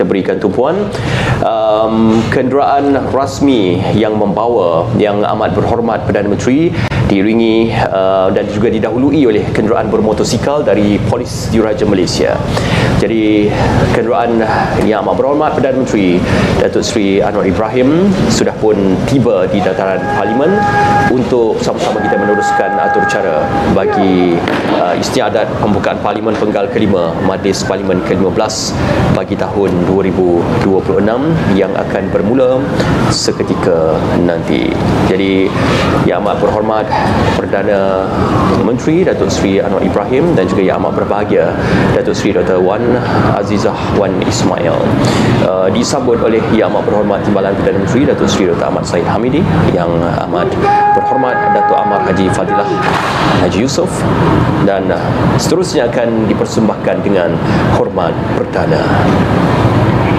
kita berikan tumpuan um, kenderaan rasmi yang membawa yang amat berhormat Perdana Menteri diiringi uh, dan juga didahului oleh kenderaan bermotosikal dari Polis Diraja Malaysia. Jadi kenderaan yang amat berhormat Perdana Menteri Datuk Seri Anwar Ibrahim sudah pun tiba di dataran Parlimen untuk sama-sama kita meneruskan atur cara bagi uh, istiadat pembukaan Parlimen Penggal kelima Majlis Parlimen ke-15 bagi tahun 2026 yang akan bermula seketika nanti. Jadi yang amat berhormat Perdana Menteri Datuk Seri Anwar Ibrahim dan juga yang amat berbahagia Datuk Seri Dr. Wan Azizah Wan Ismail uh, disambut oleh Yang Amat Berhormat Timbalan Perdana Menteri Datuk Seri Dr. Ahmad Said Hamidi Yang Amat Berhormat Datuk Amar Haji Fadilah Haji Yusof dan seterusnya akan dipersembahkan dengan hormat perdana.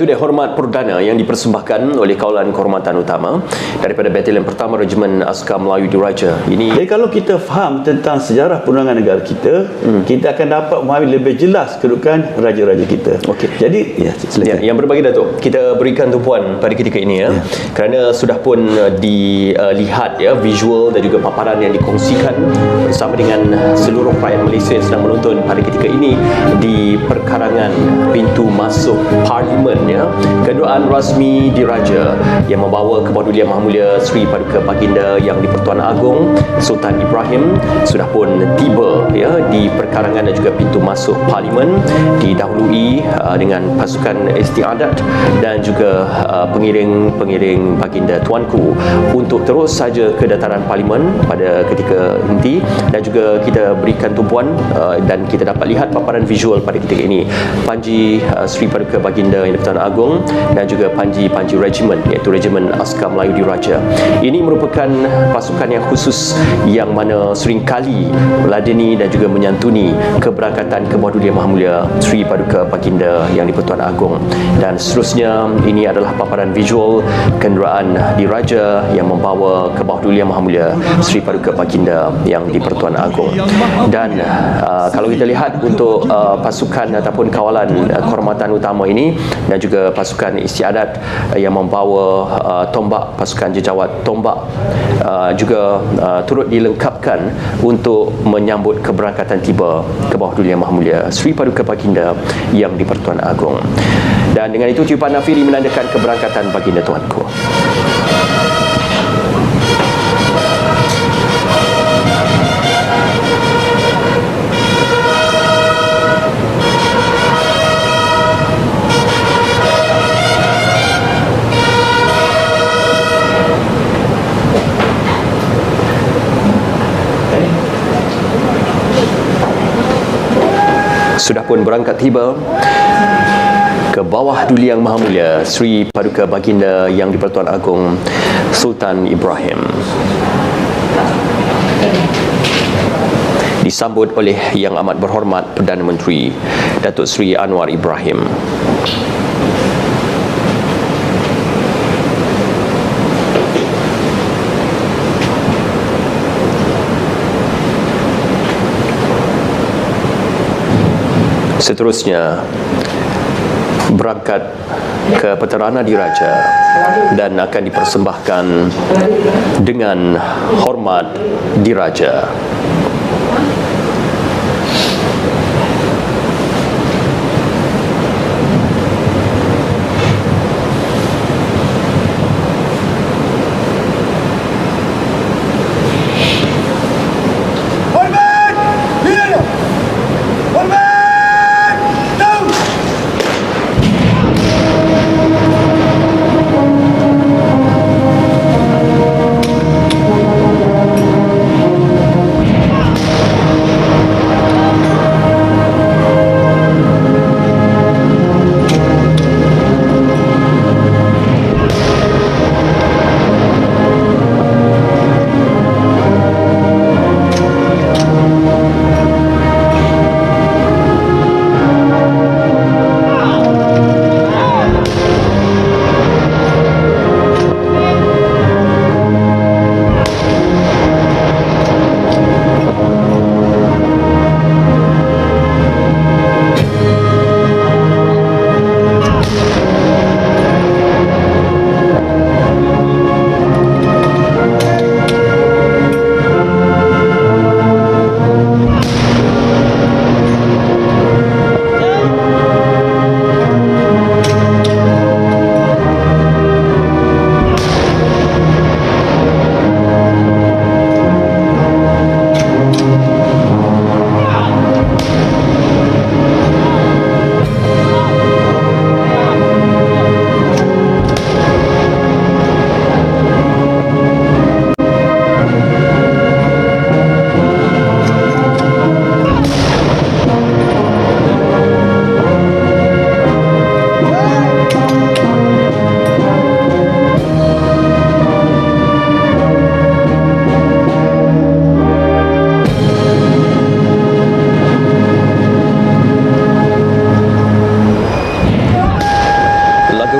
Itu dia hormat perdana yang dipersembahkan oleh kawalan kehormatan utama daripada Batalion Pertama Regimen Askar Melayu Diraja. Ini Jadi kalau kita faham tentang sejarah perundangan negara kita, hmm. kita akan dapat memahami lebih jelas kedudukan raja-raja kita. Okey. Jadi, ya, Ya, yang berbagi Datuk, kita berikan tumpuan pada ketika ini ya. Kerana sudah pun uh, dilihat ya visual dan juga paparan yang dikongsikan bersama dengan seluruh rakyat Malaysia yang sedang menonton pada ketika ini di perkarangan pintu masuk parlimen ya. Kenderaan rasmi diraja yang membawa kepedulian Maha Mulia Sri Paduka Baginda yang di-Pertuan Agong Sultan Ibrahim sudah pun tiba ya di perkarangan dan juga pintu masuk parlimen didahului uh, dengan pasukan istiadat dan juga uh, pengiring-pengiring baginda tuanku untuk terus saja ke dataran parlimen pada ketika inti dan juga kita berikan tumpuan uh, dan kita dapat lihat paparan visual pada ketika ini Panji uh, Sri Paduka Baginda yang di-Pertuan Agong dan juga Panji-Panji Regimen iaitu Regimen Askar Melayu Diraja ini merupakan pasukan yang khusus yang mana seringkali meladeni dan juga menyantuni keberangkatan ke bawah dunia Maha Mulia Sri Paduka Baginda yang di-Pertuan Agong dan seterusnya ini adalah paparan visual kenderaan diraja yang membawa ke bawah dunia Maha Mulia Sri Paduka Baginda yang di-Pertuan Agong dan uh, kalau kita lihat untuk uh, pasukan ataupun kawalan uh, kehormatan utama ini dan juga pasukan istiadat uh, yang membawa uh, tombak pasukan jejawat tombak uh, juga uh, turut dilengkapkan untuk menyambut keberangkatan tiba ke bawah dunia Maha Mulia Sri Paduka Baginda yang di-Pertuan Agong. Dan dengan itu tiupan nafiri menandakan keberangkatan baginda tuanku. Sudah pun berangkat tiba ke bawah duli yang maha mulia Sri Paduka Baginda yang di-Pertuan Agong Sultan Ibrahim. Disambut oleh yang amat berhormat Perdana Menteri Datuk Seri Anwar Ibrahim seterusnya berangkat ke Peterana Diraja dan akan dipersembahkan dengan hormat diraja.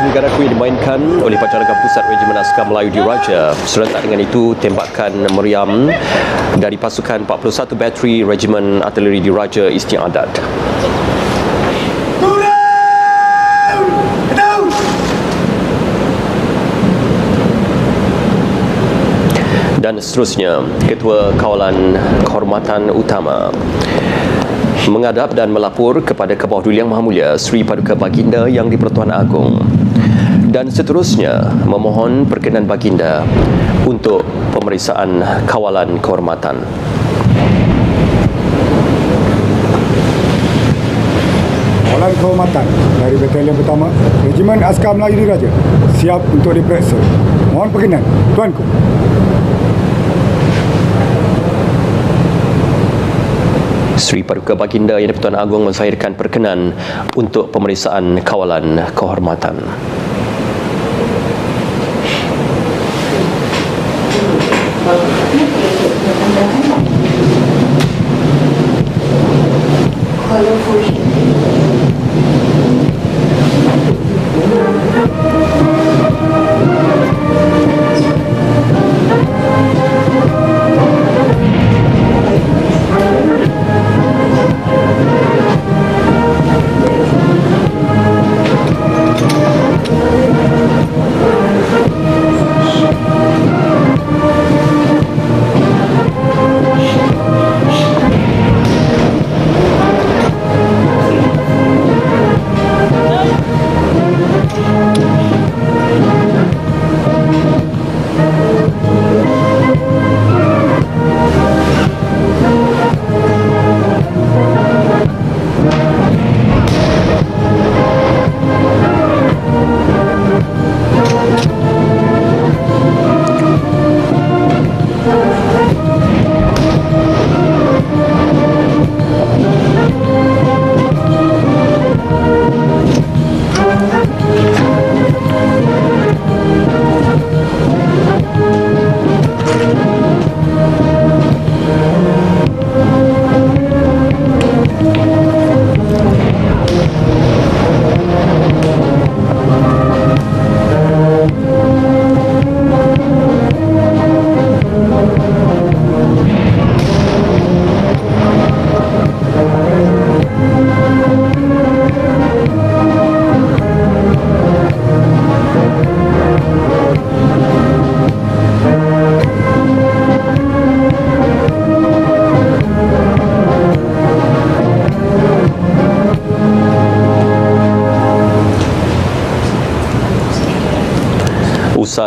Negaraku yang dimainkan oleh Pancaraga Pusat Regimen Askar Melayu Diraja. Serentak dengan itu, tembakan meriam dari pasukan 41 Bateri Regimen Artileri Diraja Istiadat. Turun! Down! Dan seterusnya, Ketua Kawalan Kehormatan Utama mengadap dan melapor kepada Kebawah Duli Yang Maha Mulia Sri Paduka Baginda Yang di-Pertuan Agong dan seterusnya memohon perkenan Baginda untuk pemeriksaan kawalan kehormatan. Kawalan kehormatan dari Batalion Pertama Regimen Askar Melayu Diraja siap untuk diperiksa. Mohon perkenan, Tuanku. Sri Paduka Baginda Yang di-Pertuan Agong mensahirkan perkenan untuk pemeriksaan kawalan kehormatan.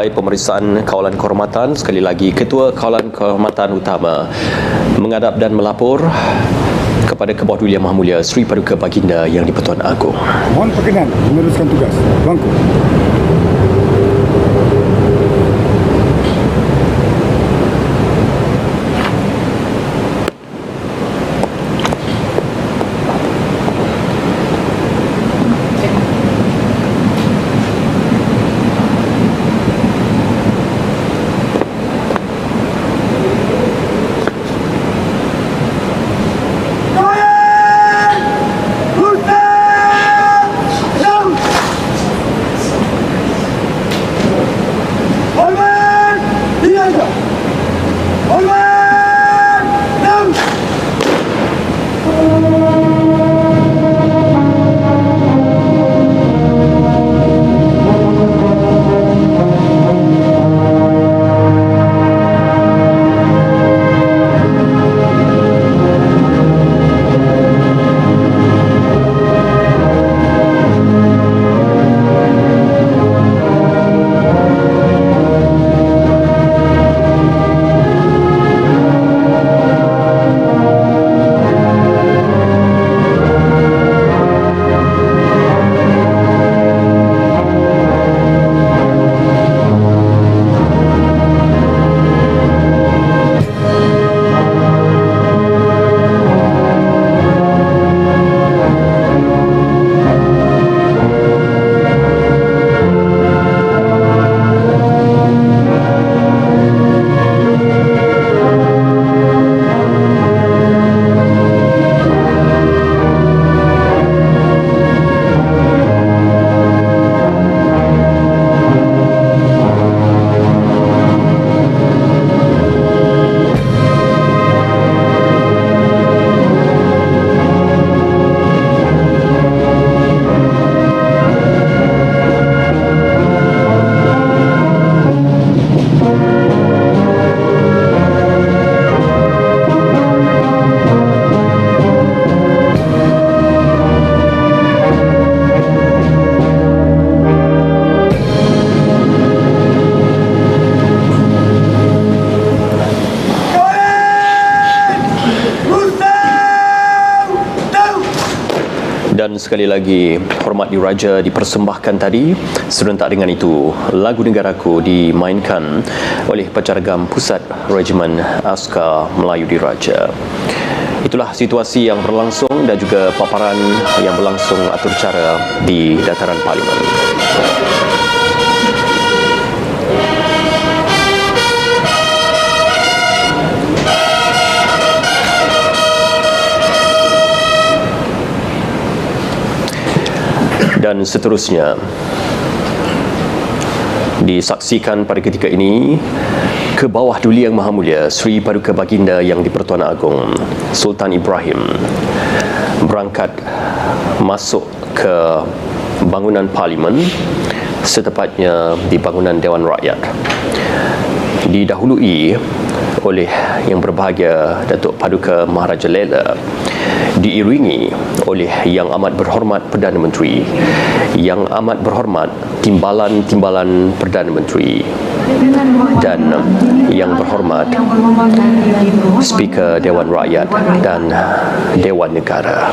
Usai pemeriksaan kawalan kehormatan, sekali lagi Ketua Kawalan Kehormatan Utama mengadap dan melapor kepada Kebawah Duli Yang Maha Mulia Sri Paduka Baginda Yang di-Pertuan Agong. Mohon perkenan meneruskan tugas. Tuanku. Sekali lagi, Hormat Diraja dipersembahkan tadi. Serentak dengan itu, lagu Negaraku dimainkan oleh pencaragam Pusat Regimen Askar Melayu Diraja. Itulah situasi yang berlangsung dan juga paparan yang berlangsung atur cara di dataran parlimen. Dan seterusnya. Disaksikan pada ketika ini ke bawah Duli Yang Maha Mulia Sri Paduka Baginda Yang di-Pertuan Agong Sultan Ibrahim berangkat masuk ke bangunan parlimen setepatnya di bangunan Dewan Rakyat. Didahului oleh yang berbahagia Datuk Paduka Maharaja Lela diiringi oleh yang amat berhormat Perdana Menteri. Yang amat berhormat timbalan-timbalan Perdana Menteri. Dan yang berhormat Speaker Dewan Rakyat dan Dewan Negara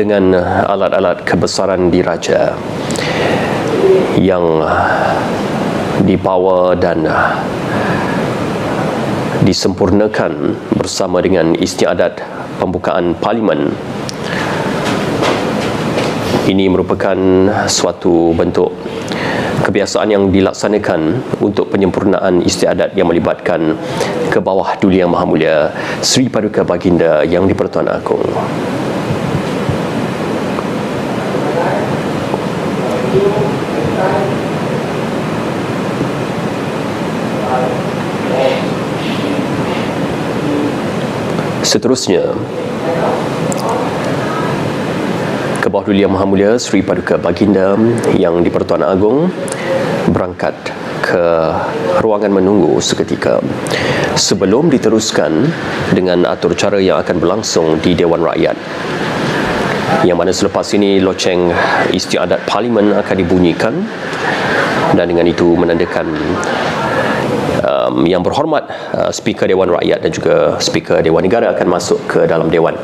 dengan alat-alat kebesaran diraja yang dibawa dan disempurnakan bersama dengan istiadat pembukaan parlimen ini merupakan suatu bentuk kebiasaan yang dilaksanakan untuk penyempurnaan istiadat yang melibatkan ke bawah Duli Yang Maha Mulia Sri Paduka Baginda yang di-Pertuan Agong. Seterusnya, ke bawah Duli Yang Maha Mulia Sri Paduka Baginda yang di-Pertuan Agong berangkat ke ruangan menunggu seketika. Sebelum diteruskan dengan atur cara yang akan berlangsung di Dewan Rakyat. Yang mana selepas ini loceng istiadat parlimen akan dibunyikan dan dengan itu menandakan um, yang berhormat uh, Speaker Dewan Rakyat dan juga Speaker Dewan Negara akan masuk ke dalam Dewan.